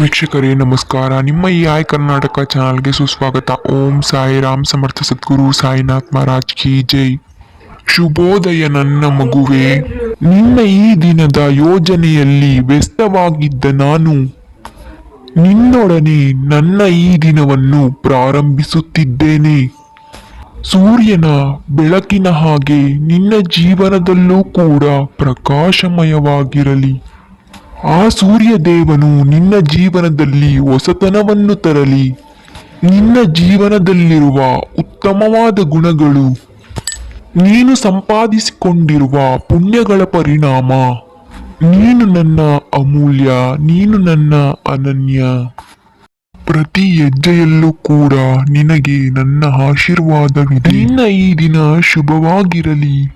ವೀಕ್ಷಕರೇ, ನಮಸ್ಕಾರ. ನಿಮ್ಮ ಈ ಆಯ್ ಕರ್ನಾಟಕ ಚಾನಲ್ಗೆ ಸುಸ್ವಾಗತ. ಓಂ ಸಾಯಿ ರಾಮ್ ಸಮರ್ಥ ಸದ್ಗುರು ಸಾಯಿನಾಥ್ ಮಹಾರಾಜ್ ಕಿ ಜೈ. ಶುಭೋದಯ ನನ್ನ ಮಗುವೆ. ನಿನ್ನ ಈ ದಿನದ ಯೋಜನೆಯಲ್ಲಿ ವ್ಯಸ್ತವಾಗಿದ್ದ ನಾನು ನಿನ್ನೊಡನೆ ನನ್ನ ಈ ದಿನವನ್ನು ಪ್ರಾರಂಭಿಸುತ್ತಿದ್ದೇನೆ. ಸೂರ್ಯನ ಬೆಳಕಿನ ಹಾಗೆ ನಿನ್ನ ಜೀವನದಲ್ಲೂ ಕೂಡ ಪ್ರಕಾಶಮಯವಾಗಿರಲಿ. ಆ ಸೂರ್ಯ ದೇವನು ನಿನ್ನ ಜೀವನದಲ್ಲಿ ಹೊಸತನವನ್ನು ತರಲಿ. ನಿನ್ನ ಜೀವನದಲ್ಲಿರುವ ಉತ್ತಮವಾದ ಗುಣಗಳು ನೀನು ಸಂಪಾದಿಸಿಕೊಂಡಿರುವ ಪುಣ್ಯಗಳ ಪರಿಣಾಮ. ನೀನು ನನ್ನ ಅಮೂಲ್ಯ, ನೀನು ನನ್ನ ಅನನ್ಯ. ಪ್ರತಿ ಹೆಜ್ಜೆಯಲ್ಲೂ ಕೂಡ ನಿನಗೆ ನನ್ನ ಆಶೀರ್ವಾದವಿದೆ. ನಿನ್ನ ಈ ದಿನ ಶುಭವಾಗಿರಲಿ.